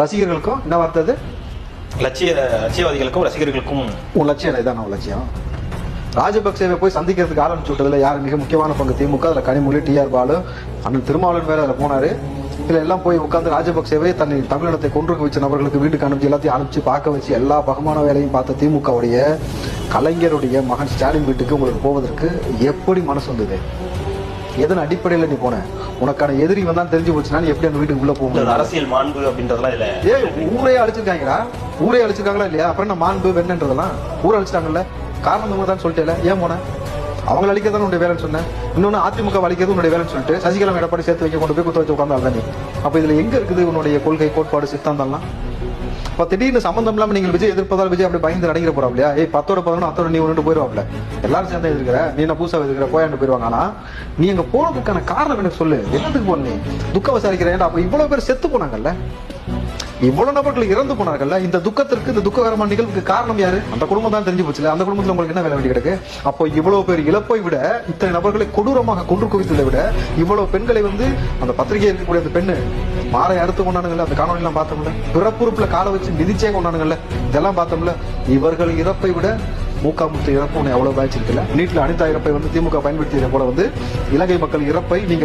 ரசிகர்களுக்கும் என்ன வார்த்தை அது? லட்சிய லட்சியவாதிகளுக்கும் ரசிகர்களுக்கும். உன் லட்சியம் இதான் லட்சியம். ராஜபக்சேவை போய் சந்திக்கிறதுக்கு ஆரம்பிச்சு விட்டதுல யார் மிக முக்கியமான பங்கு? திமுக அதுல கனிமொழி டிஆர் பாலு அண்ணன் திருமாவளவன் வேற அதுல போனாரு. இதுல எல்லாம் போய் உட்கார்ந்து ராஜபக்சேவை தன்னை தமிழினத்தை கொன்று வச்ச நபர்களுக்கு வீட்டுக்கு அனுப்பிச்சு எல்லாத்தையும் அனுப்பிச்சு பார்க்க வச்சு எல்லா பகமான வேலையும் பார்த்த திமுகவுடைய கலைஞருடைய மகன் ஸ்டாலின் வீட்டுக்கு உங்களுக்கு போவதற்கு எப்படி மனசு வந்தது? எதன் அடிப்படையில் நீ போன? உனக்கான எதிரி வந்தான் தெரிஞ்சு போச்சுன்னா நீ எப்படி அந்த வீட்டுக்கு உள்ள போக முடியும்? அரசியல் மாண்பு அப்படின்றதெல்லாம் இதுல ஏய் ஊரே அழிச்சிருக்காங்கடா. ஊரே அழிச்சிருக்காங்களா இல்லையா? அப்புறம் என்ன மாண்பு வெண்ணன்றதெல்லாம்? ஊரை அழிச்சிட்டாங்கல்ல? காரணம் இவங்க தான் சொல்லிட்டேல. ஏன் போன? அவங்கள அழிக்கிறது உன்னுடைய வேலைன்னு சொன்னேன் இன்னொன்னு அதிமுக அழிக்கிறது உன்னுடைய வேலைன்னு சொல்லிட்டு சசிகலா எடப்பாடி சேர்த்து வைக்க கொண்டு போய் குத்த வச்சு உட்காந்து நீ? அப்ப இதுல எங்க இருக்குது உன்னுடைய கொள்கை கோட்பாடு சித்தாந்தம்லாம்? இப்போ திடீர்னு சம்பந்தம் இல்லாமல் நீங்கள் விஜய் எதிர்ப்பதால் விஜய் அப்படி பயந்து அடங்கிற போறாப்லையா ஏய் பத்தோட பதினொன்று அத்தோட நீ ஒன்று போயிருவாப்ல. எல்லாரும் சேர்ந்து எதிர்க்கிற நீ என்ன பூசா எதிர்க்கிற போயாண்டு போயிருவாங்க. ஆனா நீ அங்கே போனதுக்கான காரணம் எனக்கு சொல்லு. என்னத்துக்கு போன நீ? துக்கம் விசாரிக்கிறேன் அப்போ இவ்வளோ பேர் செத்து போனாங்கல்ல? இவ்வளவு நபர்கள் இறந்து போனார்கள்ல? இந்த துக்கத்திற்கு இந்த துக்ககரமான நிகழ்வுக்கு காரணம் யாரு? அந்த குடும்பம் தான் தெரிஞ்சு போச்சுல. அந்த குடும்பத்துல உங்களுக்கு என்ன வேலை வேண்டி கிடக்கு? அப்போ இவ்வளவு பேர் இழப்பை விட இத்தனை நபர்களை கொடூரமாக கொன்று குவித்ததை விட இவ்வளவு பெண்களை வந்து அந்த பத்திரிகை இருக்கக்கூடிய அந்த பெண்ணு மாலை அடுத்து கொண்டானுங்கல்ல அந்த காணொலி எல்லாம் பார்த்தோம்ல? பிறப்புறுப்புல காலை வச்சு மிதிச்சே கொண்டானுங்கல்ல இதெல்லாம் பார்த்தோம்ல இவர்கள் இறப்பை விட மூக்காமுத்து இறப்பு உன்னை எவ்வளவு பாய்ச்சிருக்கல. நீட்டில் அனிதா இறப்பை வந்து திமுக பயன்படுத்தியதை போல வந்து இலங்கை மக்கள் இறப்பை நீங்கள்